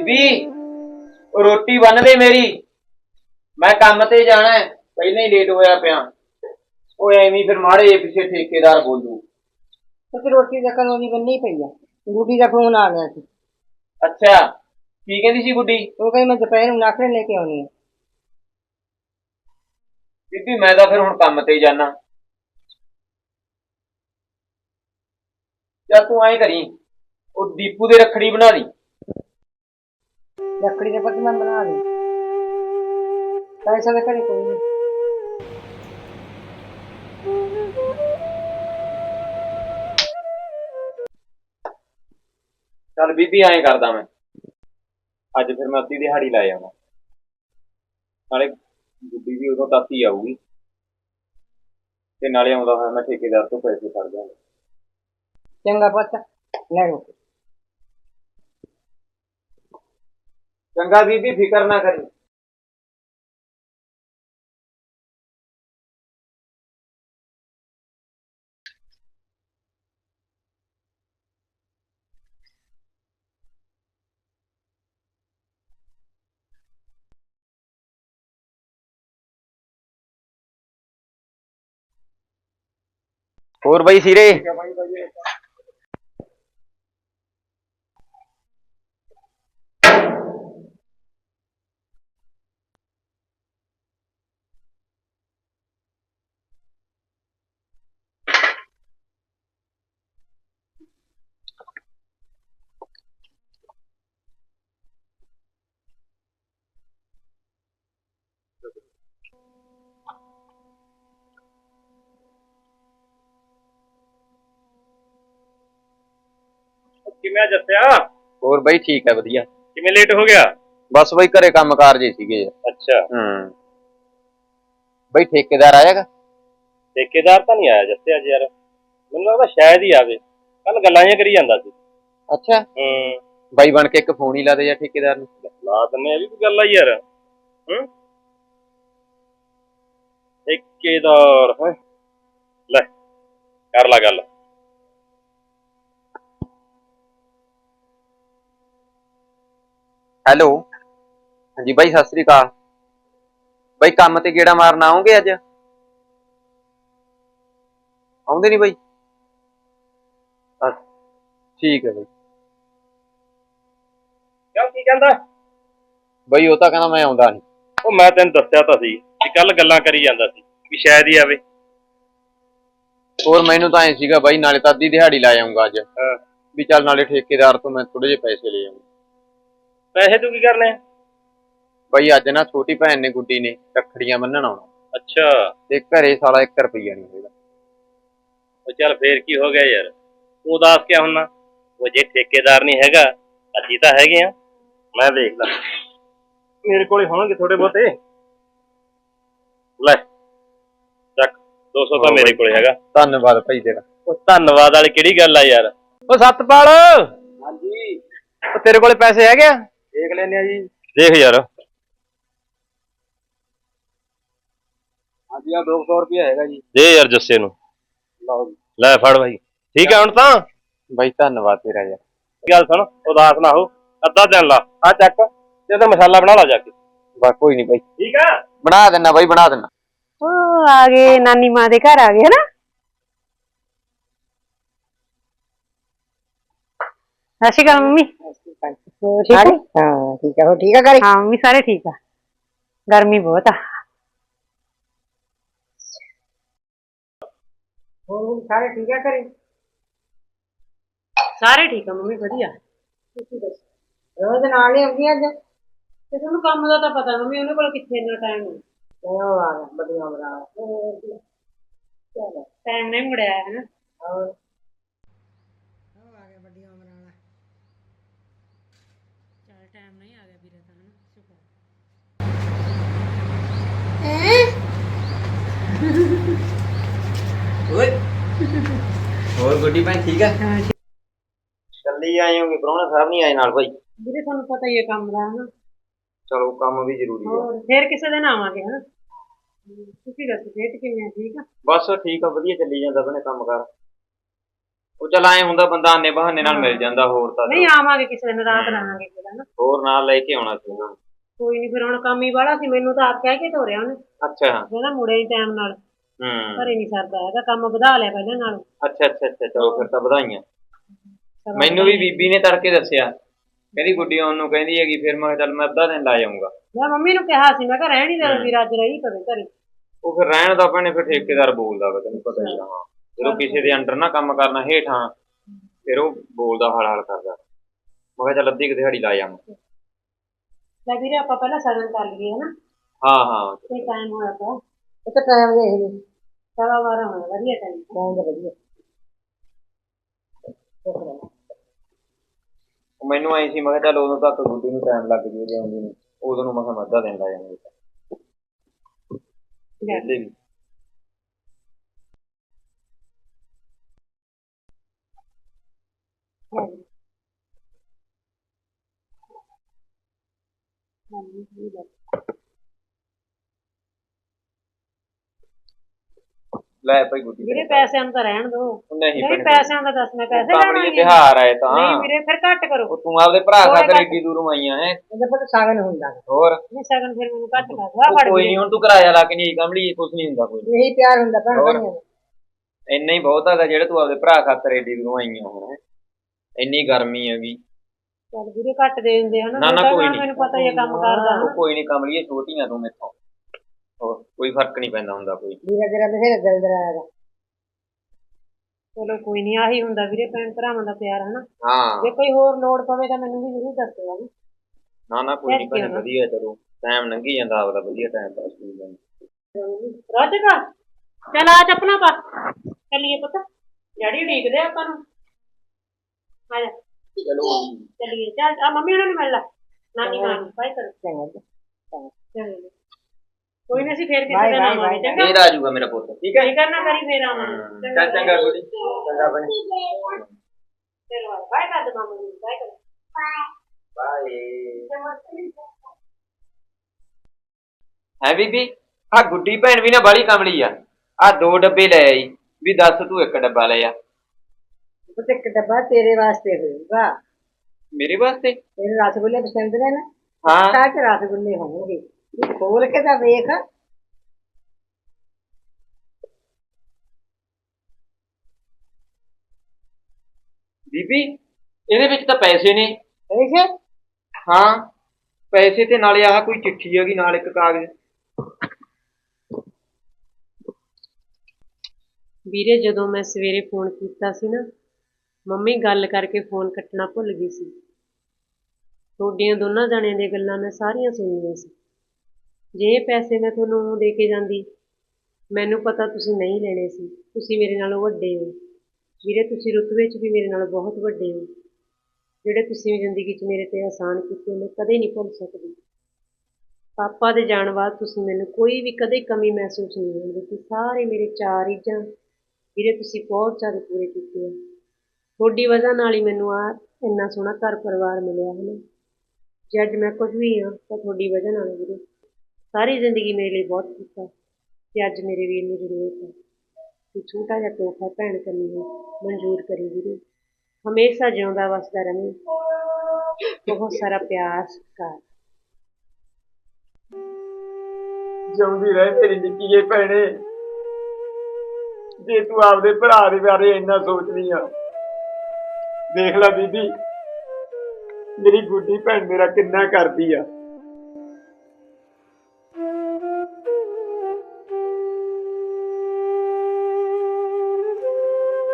ਬੀਬੀ ਉਹ ਰੋਟੀ ਬੰਨ ਦੇ ਮੇਰੀ। ਮੈਂ ਕੰਮ ਤੇ ਜਾਣਾ ਹੈ ਪਹਿਲਾਂ ਹੀ ਲੇਟ ਹੋਇਆ ਪਿਆ। ਉਹ ਐਵੇਂ ਫਿਰ ਮਾੜੇ ਜਿਹੇ ਪਿੱਛੇ ਠੇਕੇਦਾਰ ਬੋਲੂ। ਤੇ ਰੋਟੀ ਦਾ ਕਦੋਂ ਦੀ ਬੰਨੀ ਪਈ ਆ? ਗੁੱਡੀ ਦਾ ਫੋਨ ਆ ਗਿਆ ਸੀ। ਅੱਛਾ ਕੀ ਕਹਿੰਦੀ ਸੀ ਗੁੱਡੀ ਉਹ ਕਹਿੰਦੀ ਮੈਂ ਦੁਪਹਿਰ ਨੂੰ ਨਾਖਰੇ ਲੈ ਕੇ ਆਉਣੀ ਆ। ਬੀਬੀ ਮੈਂ ਤਾਂ ਫਿਰ ਹੁਣ ਕੰਮ ਤੇ ਜਾਣਾ ਜਾਂ ਤੂੰ ਐਂ ਕਰੀ ਉਹ ਦੀਪੂ ਦੇ ਰੱਖੜੀ ਬਣਾ ਦੀ ਲੱਕੜੀ ਦੇ ਪੱਤ ਮੈਂ ਬਣਾ ਲਈ। ਪੈਸਾ ਦੇ ਘਰੇ ਕੋਈ ਨਹੀਂ ਚੱਲ ਬੀਬੀ ਐਂ ਕਰਦਾ ਮੈਂ। ਅੱਜ ਫਿਰ ਮੈਂ ਅੱਧੀ ਦਿਹਾੜੀ ਲਾ ਜਾਵਾਂ ਨਾਲੇ ਗੁੱਡੀ ਵੀ ਉਦੋਂ ਤੱਕ ਹੀ ਆਊਗੀ। ਤੇ ਨਾਲੇ ਆਉਂਦਾ ਹੋਇਆ ਮੈਂ ਠੇਕੇਦਾਰ ਤੋਂ ਪੈਸੇ ਫੜ ਜਾਵਾਂਗਾ ਚੰਗਾ ਪੁੱਤ ਲੈ ਲਓ ਚੰਗਾ ਬੀਬੀ ਫਿਕਰ ਨਾ ਕਰੀ। ਹੋਰ ਬਈ ਸਿਰੇ? ਕਿਵੇਂ ਆ ਜੱਸਿਆ? ਹੋਰ ਬਈ ਠੀਕ ਹੈ ਵਧੀਆ। ਕਿਵੇਂ ਲੇਟ ਹੋ ਗਿਆ? ਬਸ ਬਈ ਘਰੇ ਕੰਮਕਾਰ ਜੇ ਸੀਗੇ। ਅੱਛਾ। ਹੂੰ। ਬਈ ਠੇਕੇਦਾਰ ਆਏਗਾ ਠੇਕੇਦਾਰ ਤਾਂ ਨਹੀਂ ਆਇਆ ਜੱਸਿਆ ਅੱਜ ਯਾਰ। ਮੈਨੂੰ ਲੱਗਦਾ ਸ਼ਾਇਦ ਹੀ ਆਵੇ। ਕੱਲ ਗੱਲਾਂ ਜਿਹੀਆਂ ਕਰੀ ਜਾਂਦਾ ਸੀ। ਅੱਛਾ। ਹੂੰ। ਬਾਈ ਬਣ ਕੇ ਇੱਕ ਫੋਨ ਹੀ ਲਾ ਦੇ ਜਾਂ ਠੇਕੇਦਾਰ ਨੂੰ। ਲਾ ਦਿੰਨੇ ਆ ਵੀ ਕੋਈ ਗੱਲ ਆ ਯਾਰ। ਹੂੰ। ਠੇਕੇਦਾਰ ਹੈ ਲੈ ਕਰ ਲਾ ਗੱਲ। ਹੈਲੋ। ਹਾਂਜੀ ਬਾਈ ਸਤਿ ਸ੍ਰੀ ਅਕਾਲ। ਬਾਈ ਕੰਮ ਤੇ ਗੇੜਾ ਮਾਰਨ ਆਉਂਗੇ ਅੱਜ? ਆਉਂਦੇ ਨਹੀਂ ਬਾਈ। ਠੀਕ ਹੈ ਬਾਈ। ਕਿਉਂ ਕੀ ਕਹਿੰਦਾ? ਬਾਈ ਉਹ ਤਾਂ ਕਹਿੰਦਾ ਮੈਂ ਆਉਂਦਾ ਨਹੀਂ। ਉਹ ਮੈਂ ਤੈਨੂੰ ਦੱਸਿਆ ਤਾਂ ਸੀ ਕਿ ਕੱਲ ਗੱਲਾਂ ਕਰੀ ਜਾਂਦਾ ਸੀ ਵੀ ਸ਼ਾਇਦ ਹੀ ਆਵੇ। ਹੋਰ ਮੈਨੂੰ ਤਾਂ ਐ ਸੀਗਾ ਬਾਈ ਨਾਲੇ ਤਾਂ ਅੱਧੀ ਦਿਹਾੜੀ ਲਾ ਜਾਊਂਗਾ ਅੱਜ। ਹਾਂ। ਵੀ ਚੱਲ ਨਾਲੇ ਠੇਕੇਦਾਰ ਤੋਂ ਮੈਂ ਥੋੜੇ ਜਿਹੇ ਪੈਸੇ ਲੈ ਆਉਂਗਾ ਪੈਸੇ ਤੂੰ ਕੀ ਕਰਨੇ? ਬਾਈ ਅੱਜ ਨਾ ਛੋਟੀ ਭੈਣ ਨੇ ਗੁੱਡੀ ਨੇ ਰੱਖੜੀਆਂ ਬੰਨਣ ਆਉਣਾ। ਅੱਛਾ। ਤੇ ਘਰੇ ਸਾਲਾ 1 ਰੁਪਈਆ ਨਹੀਂ ਹੋਏਗਾ। ਉਹ ਚੱਲ ਫੇਰ ਕੀ ਹੋ ਗਿਆ ਯਾਰ। ਤੂੰ ਉਦਾਸ ਕਿਆ ਹੁੰਨਾ ਉਹ ਜੇ ਠੇਕੇਦਾਰ ਨਹੀਂ ਹੈਗਾ ਅਸੀਂ ਤਾਂ ਹੈਗੇ ਆ। ਮੈਂ ਦੇਖਦਾ ਮੇਰੇ ਕੋਲੇ ਹੋਣਗੇ ਥੋੜੇ ਬਹੁਤੇ। ਲੈ ਚੱਕ। 200 ਤਾਂ ਮੇਰੇ ਕੋਲੇ ਹੈਗਾ। ਧੰਨਵਾਦ ਭਾਈ ਤੇਰਾ। ਉਹ ਧੰਨਵਾਦ ਵਾਲੀ ਕਿਹੜੀ ਗੱਲ ਆ ਯਾਰ? ਉਹ ਸਤਪਾਲ ਹਾਂਜੀ। ਉਹ ਤੇਰੇ ਕੋਲੇ ਪੈਸੇ ਹੈਗੇ ਆ? ਦੇਖ ਲੈਨੇ ਆ ਜੀ। ਦੇਖ ਯਾਰ। ਹਾਂਜੀ ਆ 200 ਰੁਪਇਆ ਹੈਗਾ ਜੀ। ਦੇ ਯਾਰ ਜੱਸੇ ਨੂੰ। ਲਓ ਜੀ। ਲੈ ਫੜ ਭਾਈ ਠੀਕ ਹੈ ਹੁਣ ਤਾਂ? ਬਾਈ ਧੰਨਵਾਦ ਤੇਰਾ ਯਾਰ। ਗੱਲ ਸੁਣ ਉਦਾਸ ਨਾ ਹੋ। ਅੱਧਾ ਦਿਨ ਲਾ। ਆ ਚੱਕ ਤੇ ਇਹਦਾ ਮਸਾਲਾ ਬਣਾ ਲਾ ਜਾ ਕੇ। ਬਸ ਕੋਈ ਨਹੀਂ ਬਾਈ। ਠੀਕ ਆ? ਬਣਾ ਦੇਣਾ ਬਾਈ ਬਣਾ ਦੇਣਾ ਉਹ ਆ ਗਏ ਨਾਨੀ ਮਾਂ ਦੇ ਘਰ ਆ ਗਏ ਹਨਾ? ਸਤਿ ਸ਼੍ਰੀ ਅਕਾਲ ਮੰਮੀ। ਹੋਰ ਠੀਕ ਹੋ? ਹਾਂ ਠੀਕ ਆ ਹੋ ਠੀਕ ਆ ਘਰੇ? ਹਾਂ ਮੰਮੀ ਸਾਰੇ ਠੀਕ ਆ। ਗਰਮੀ ਬਹੁਤ ਆ। ਹੋਰ ਸਾਰੇ ਠੀਕ ਆ ਘਰੇ? ਸਾਰੇ ਠੀਕ ਆ ਮੰਮੀ ਵਧੀਆ। ਰੋਜ਼ ਨਾਲ ਹੀ ਆਉਂਦੀ ਅੱਜ? ਤੇ ਤੁਹਾਨੂੰ ਕੰਮ ਦਾ ਤਾਂ ਪਤਾ ਮੰਮੀ ਉਹਨੇ ਕੋਲ ਕਿੱਥੇ ਇੰਨਾ ਟਾਈਮ ਉਹ ਆ ਗਿਆ ਬੜੀਆਂ ਬੜਾ ਟਾਈਮ ਨਹੀਂ ਮੁੜਿਆ ਹੈ ਹਨਾ ਹੋਰ ਉਹ ਆ ਗਿਆ ਵੱਡੀਆਂ ਉਮਰਾਂ ਵਾਲਾ ਚਲ ਟਾਈਮ ਨਹੀਂ ਆ ਗਿਆ ਵੀਰੇ ਤਾਂ ਹਨਾ ਸ਼ੁਕਰ ਗੁੱਡੀ ਭੈਣ ਠੀਕ ਹੈ? ਕੱਲੀ ਆਏ ਹੋਗੇ ਪ੍ਰਾਹੁਣਾ ਸਾਹਿਬ ਨਹੀਂ ਆਏ ਨਾਲ ਭਾਈ? ਵੀਰੇ ਤੁਹਾਨੂੰ ਪਤਾ ਹੀ ਹੈ ਕੰਮ ਦਾ ਹਨਾ? ਚਲੋ ਕੰਮ ਵੀ ਜ਼ਰੂਰੀ ਆ। ਹੋਰ ਫੇਰ ਕਿਸੇ ਦਿਨ ਆਵਾਂਗੇ ਹਨਾ? ਤੁਸੀਂ ਦੱਸੋ ਫੇਰ ਕਿਵੇਂ ਆ ਠੀਕ ਆ? ਬਸ ਠੀਕ ਆ ਵਧੀਆ ਚੱਲੀ ਜਾਂਦਾ ਬਣੇ ਕੰਮ ਕਰ। ਉਹ ਚੱਲ ਐ ਹੁੰਦਾ ਬੰਦਾ ਆਨੇ ਬਹਾਨੇ ਨਾਲ ਮਿਲ ਜਾਂਦਾ ਹੋਰ ਤਾਂ ਨਹੀਂ ਆਵਾਂਗੇ ਕਿਸੇ ਦਿਨ ਰਾਤ ਰਹਾਂਗੇ ਫਿਰ ਨਾ ਹੋਰ ਨਾਲ ਲੈ ਕੇ ਆਉਣਾ ਸੀ ਉਹਨਾਂ ਨੂੰ। ਕੋਈ ਨਹੀਂ ਫਿਰ ਹੁਣ ਕੰਮ ਹੀ ਵਾਲਾ ਸੀ ਮੈਨੂੰ ਤਾਂ ਆਪ ਕਹਿ ਕੇ ਤੋਰਿਆ ਉਹਨੇ। ਅੱਛਾ। ਕਹਿੰਦਾ ਮੁੜੇ ਹੀ ਟਾਈਮ ਨਾਲ। ਹੂੰ। ਘਰੇ ਨਹੀਂ ਸਰਦਾ ਹੈਗਾ ਕੰਮ ਵਧਾ ਲਿਆ ਪਹਿਲਾਂ ਨਾਲ। ਅੱਛਾ ਅੱਛਾ ਅੱਛਾ ਚਲੋ ਫਿਰ ਤਾਂ ਵਧਾਈਆਂ। ਮੈਨੂੰ ਵੀ ਬੀਬੀ ਨੇ ਤੜਕੇ ਦੱਸਿਆ। ਕਹਿੰਦੀ ਗੁੱਡੀ ਆਉਣ ਨੂੰ ਕਹਿੰਦੀ ਹੈਗੀ ਫਿਰ ਮੈਂ ਕਿਹਾ ਚੱਲ ਮੈਂ ਅੱਧਾ ਦਿਨ ਲਾ ਜਾਊਂਗਾ। ਮੈਂ ਮੰਮੀ ਨੂੰ ਕਿਹਾ ਸੀ ਮੈਂ ਕਿਹਾ ਰਹਿਣ ਹੀ। ਦੇ ਵੀਰ ਅੱਜ ਰਹੀ ਕਦੇ ਘਰੇ। ਉਹ ਫਿਰ ਰਹਿਣ ਦਾ ਭੈਣੇ ਫਿਰ ਠੇਕੇਦਾਰ ਬੋਲਦਾ ਵਾ ਤੈਨੂੰ ਪਤਾ ਹੀ ਆ। ਹਾਂ ਜਦੋਂ ਕਿਸੇ ਦੇ ਅੰਡਰ ਨਾ ਕੰਮ ਕਰਨਾ ਹੇਠਾਂ ਫਿਰ ਉਹ ਬੋਲਦਾ ਹਲ ਹਲ ਕਰਦਾ। ਮੈਂ ਕਿਹਾ ਚੱਲ ਅੱਧੀ ਕੁ ਦਿਹਾੜੀ ਲਾ ਜਾਵਾਂ। ਲੈ ਵੀਰੇ ਆਪਾਂ ਪਹਿਲਾਂ ਸਗਨ ਕਰ ਲਈਏ ਹਨਾ? ਹਾਂ ਹਾਂ। ਤੇ ਟਾਈਮ ਹੋਇਆ ਪਿਆ। ਤਾਂ ਟਾਈਮ ਦੇਖ ਲਈ ਸਵਾ ਬਾਰਾਂ ਹੋਇਆ ਵਧੀਆ ਟਾਈਮ ਦਾ ਵਧੀਆ। ਉਹ ਮੈਨੂੰ ਐਂ ਸੀ ਮੈਂ ਕਿਹਾ ਚੱਲ ਉਦੋਂ ਤੱਕ ਗੁੱਡੀ ਨੂੰ ਟਾਈਮ ਲੱਗ ਜੂ ਜੇ ਆਉਂਦੀ ਨੂੰ। ਉਦੋਂ ਨੂੰ ਮੈਂ ਕਿਹਾ ਮੈਂ ਅੱਧਾ ਦਿਨ ਲਾ। ਜਾਵਾਂਗਾ ਵਿਹਲੇ ਵੀ। ਲੈ ਭਾਈ ਗੁੱਡੀ ਵੀਰੇ ਪੈਸਿਆਂ ਨੂੰ ਤਾਂ ਰਹਿਣ ਦੋ ਨਹੀਂ ਨਹੀਂ ਭੈਣੇ, ਪੈਸਿਆਂ ਦਾ ਦੱਸ ਮੈਂ ਪੈਸੇ ਆਪਣੀ ਲੈਣਗੇ। ਤਿਉਹਾਰ ਆਏ ਤਾਂ। ਨਹੀਂ ਵੀਰੇ ਫਿਰ ਘੱਟ ਕਰੋ। ਉਹ ਤੂੰ ਆਪਦੇ ਭਰਾ ਥੋੜ੍ਹਾ ਖਾਤਰ ਘੱਟ। ਏਡੀ ਦੂਰੋਂ ਆਈਆਂ ਹੈ। ਇਹਦਾ ਪਤਾ ਸਾਗਨ ਹੁੰਦਾ ਹੋਰ? ਨਹੀਂ ਸਗਨ ਫਿਰ ਮੈਨੂੰ ਘੱਟ ਕਰ ਵਾ ਉਹ ਫੜ ਕੋਈ ਨਹੀਂ ਹੁਣ ਤੂੰ ਕਿਰਾਇਆ ਲਾ ਕੇ ਨਹੀਂ ਕਮਲੀ ਕੁਛ ਨਹੀਂ ਹੁੰਦਾ ਕੋਈ। ਇਹੀ ਪਿਆਰ ਹੁੰਦਾ ਭੈਣ ਹੋਰ? ਭਾਈਆਂ ਦਾ। ਇੰਨਾ ਹੀ ਬਹੁਤ ਹੈਗਾ ਜਿਹੜੇ ਤੂੰ ਆਪਦੇ ਭਰਾ ਖਾਤਰ ਏਡੀ ਦੂਰੋਂ ਆਈਆਂ ਹੁਣ ਇੰਨੀ ਗਰਮੀ ਹੈਗੀ। ਚੱਲ ਵੀਰੇ ਘੱਟ ਦੇ ਦਿੰਦੇ ਹਨਾ। ਨਾ, ਨਾ, ਮੈਂ ਕੋਈ ਤਾਂ ਨੀ। ਮੈਨੂੰ ਪਤਾ ਹੀ ਹੈ ਕੰਮ ਕਰਦਾ ਉਹ ਕੋਈ ਨਹੀਂ ਕਮਲੀਏ ਛੋਟੀਆਂ ਤੂੰ ਮੇਥੋਂ। ਹੋਰ ਕੋਈ ਫ਼ਰਕ ਨਹੀਂ ਪੈਂਦਾ ਹੁੰਦਾ ਕੋਈ। ਵੀਰੇ ਤੇਰਾ ਬਥੇਰਾ ਦਿਲ ਦਰਾਇਆ ਚਲੋ ਕੋਈ ਨਹੀਂ ਆਹੀ ਹੁੰਦਾ ਵੀਰੇ ਭੈਣ ਭਰਾਵਾਂ ਦਾ ਪਿਆਰ ਹਨਾ? ਹਾਂ। ਜੇ ਕੋਈ ਹੋਰ ਲੋੜ ਪਵੇ ਤਾਂ ਮੈਨੂੰ ਵੀ ਜ਼ਰੂਰ ਦੱਸਿਓ ਹਨਾ? ਨਾ ਨਾ ਕੋਈ ਨਹੀਂ ਭੈਣੇ ਵਧੀਆ ਚਲੋ। ਟਾਈਮ ਲੰਘੀ ਜਾਂਦਾ ਆਪਦਾ ਵਧੀਆ ਟਾਈਮ ਪਾਸ ਹੋਈ ਜਾਂਦਾ ਰਾਜਕਾ ਚਲ ਆ ਚੱਪਲਾਂ ਪਾ। ਚੱਲੀਏ ਪੁੱਤ। ਡੈਡੀ ਉਡੀਕਦੇ ਆ ਆਪਾਂ ਨੂੰ। ਆ ਜਾ। ਚਲੋ। ਚੱਲੀਏ। ਚੱਲ ਆ ਮੰਮੀ ਉਹਨਾਂ ਨੂੰ ਮਿਲ ਲੈ। ਨਾਨੀ ਮਾਂ ਨੂੰ ਬਾਈ ਕਰੋ। ਚੰਗਾ ਕੋਈ ਨਾ ਅਸੀਂ ਫੇਰ ਕਿਸੇ ਦਿਨ ਆਵਾਂਗੇ ਚੰਗਾ? ਫੇਰ ਆ ਜਾਊਗਾ ਮੇਰਾ ਪੁੱਤ ਠੀਕ ਹੈ? ਨਹੀਂ ਕਰਨਾ ਕਰੀ ਫੇਰ ਆਵਾਂਗੇ। ਚੱਲ ਚੰਗਾ ਗੁੱਡੀ ਚੰਗਾ ਬਣੇ ਚਲੋ ਬਾਈ ਕਰ ਦੇ ਮਾਮਾ ਨੂੰ ਬਾਈ ਕਰ। ਬਾਏ। ਹੈ ਬੀਬੀ ਆ ਗੁੱਡੀ ਭੈਣ ਵੀ ਨਾ ਬਾਲੀ ਕਮਲੀ ਆ। ਆ ਦੋ ਡੱਬੇ ਲੈ ਆਈ ਵੀ ਦੱਸ ਤੂੰ ਇੱਕ ਡੱਬਾ ਲੈ ਆ। ਪੁੱਤ ਇੱਕ ਡੱਬਾ ਤੇਰੇ ਵਾਸਤੇ ਹੋਊਗਾ। ਮੇਰੇ ਵਾਸਤੇ? ਤੇਰੇ ਰਸਗੁੱਲੇ ਪਸੰਦ ਨੇ ਨਾ? ਹਾਂ। ਸਾਚ ਰਸਗੁੱਲੇ ਹੋਣਗੇ। ਤੂੰ ਖੋਲ ਕੇ ਤਾਂ ਵੇਖ? ਬੀਬੀ ਇਹਦੇ ਵਿੱਚ ਤਾਂ ਪੈਸੇ ਨੇ। ਪੈਸੇ? ਹਾਂ ਪੈਸੇ ਤੇ ਨਾਲੇ ਆਹ ਕੋਈ ਚਿੱਠੀ ਹੈਗੀ ਨਾਲ ਇੱਕ ਕਾਗਜ਼। ਵੀਰੇ ਜਦੋਂ ਮੈਂ ਸਵੇਰੇ ਫੋਨ ਕੀਤਾ ਸੀ ਨਾ ਮੰਮੀ ਗੱਲ ਕਰਕੇ ਫੋਨ ਕੱਟਣਾ ਭੁੱਲ ਗਈ ਸੀ। ਤੁਹਾਡੀਆਂ ਦੋਨਾਂ ਜਣਿਆਂ ਦੀਆਂ ਗੱਲਾਂ ਮੈਂ ਸਾਰੀਆਂ ਸੁਣੀਆਂ ਸੀ। ਜੇ ਇਹ ਪੈਸੇ ਮੈਂ ਤੁਹਾਨੂੰ ਦੇ ਕੇ ਜਾਂਦੀ, ਮੈਨੂੰ ਪਤਾ ਤੁਸੀਂ ਨਹੀਂ ਲੈਣੇ ਸੀ। ਤੁਸੀਂ ਮੇਰੇ ਨਾਲੋਂ ਵੱਡੇ ਹੋ। ਵੀਰੇ, ਤੁਸੀਂ ਰੁਤਬੇ 'ਚ ਵੀ ਮੇਰੇ ਨਾਲੋਂ ਬਹੁਤ ਵੱਡੇ ਹੋ। ਜਿਹੜੇ ਤੁਸੀਂ ਜ਼ਿੰਦਗੀ 'ਚ ਮੇਰੇ ਤੇ ਆਸਾਨ ਕੀਤੇ, ਮੈਂ ਕਦੇ ਨਹੀਂ ਭੁੱਲ ਸਕਦੀ। ਪਾਪਾ ਦੇ ਜਾਣ ਬਾਅਦ ਤੁਸੀਂ ਮੈਨੂੰ ਕੋਈ ਵੀ ਕਦੇ ਕਮੀ ਮਹਿਸੂਸ ਨਹੀਂ ਹੋਣ ਦਿੱਤੀ। ਸਾਰੇ ਮੇਰੇ ਚਾਰ ਇੱਜਾਂ ਵੀਰੇ, ਤੁਸੀਂ ਬਹੁਤ ਜ਼ਿਆਦਾ ਪੂਰੇ ਕੀਤੇ ਆ। ਤੁਹਾਡੀ ਵਜ੍ਹਾ ਨਾਲ ਹੀ ਮੈਨੂੰ ਆ ਇੰਨਾ ਸੋਹਣਾ ਘਰ ਪਰਿਵਾਰ ਮਿਲਿਆ ਹੈ ਨਾ। ਜੇ ਅੱਜ ਮੈਂ ਕੁਝ ਵੀ ਹਾਂ ਤਾਂ ਤੁਹਾਡੀ ਵਜ੍ਹਾ ਨਾਲ ਵੀਰੇ। ਸਾਰੀ ਜ਼ਿੰਦਗੀ ਮੇਰੇ ਲਈ ਬਹੁਤ ਕੀਤਾ ਤੇ ਅੱਜ ਮੇਰੇ ਵੀਰ ਨੂੰ ਜ਼ਰੂਰਤ ਹੈ ਕਿ ਛੋਟਾ ਜਿਹਾ ਤੋਹਫਾ ਭੈਣ ਕਰਨੀ ਹੈ ਮਨਜ਼ੂਰ ਕਰੀ ਵੀਰੇ। ਹਮੇਸ਼ਾ ਜਿਉਂਦਾ ਵਸਦਾ ਰਹੇ। ਬਹੁਤ ਸਾਰਾ ਪਿਆਰ, ਸਤਿਕਾਰ। ਜਿਉਂਦੀ ਰਹੇ ਤੇਰੀ ਨਿੱਕੀ ਜਿਹੀ ਭੈਣੇ। ਜੇ ਤੂੰ ਆਪਦੇ ਭਰਾ ਦੇ ਬਾਰੇ ਇੰਨਾ ਸੋਚਦੀ ਆ, ਦੇਖ ਲੈ ਬੀਬੀ ਮੇਰੀ ਗੁੱਡੀ ਭੈਣ ਮੇਰਾ ਕਿੰਨਾ ਕਰਦੀ ਆ।